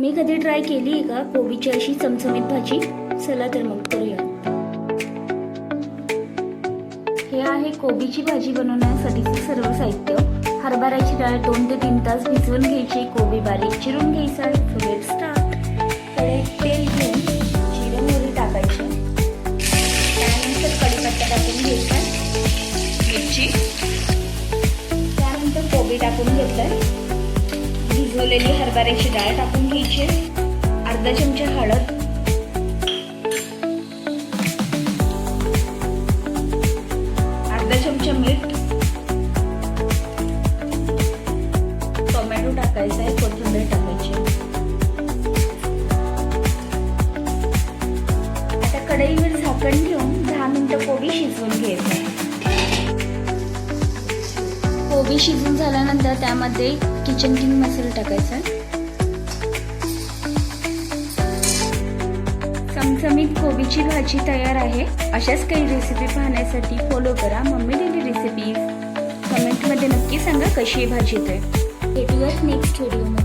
मी कधी ट्राय केली आहे का कोबीची अशी चमचमीत भाजी? चला तर मग करूया. हे आहे कोबीची भाजी बनवण्यासाठीचे सर्व साहित्य. हरभऱ्याची डाळ दोन ते तीन तास भिजवून घ्यायची. कोबी बारीक चिरून घ्यायचा. लेट स्टार्ट तेल घेऊन जिरे मोहरी टाकायचे. त्यानंतर कढीपत्ता टाकून घ्यायचा. मिरची. त्यानंतर कोबी टाकून घेतलाय. भिजवलेली हरभऱ्याची डाळ टाकून घ्यायची. अर्धा चमचा हळद. अर्धा चमचा मीठ. टोमॅटो टाकायचा आहे कोथिंबीर टाकायची. आता कढईवर झाकण ठेवून दहा मिनिटं पोळी शिजवून घ्यायचं कोबी शिजून झाल्यानंतर त्यामध्ये किचन किंग मसाला टाकायचा. चमचमीत कोबीची भाजी तयार आहे. अशाच काही रेसिपी पाहण्यासाठी फॉलो करा. मम्मी डेली रेसिपी कमेंटमध्ये नक्की सांगा कशी आहे भाजी ते. भेटूयात नेक्स्ट व्हिडिओमध्ये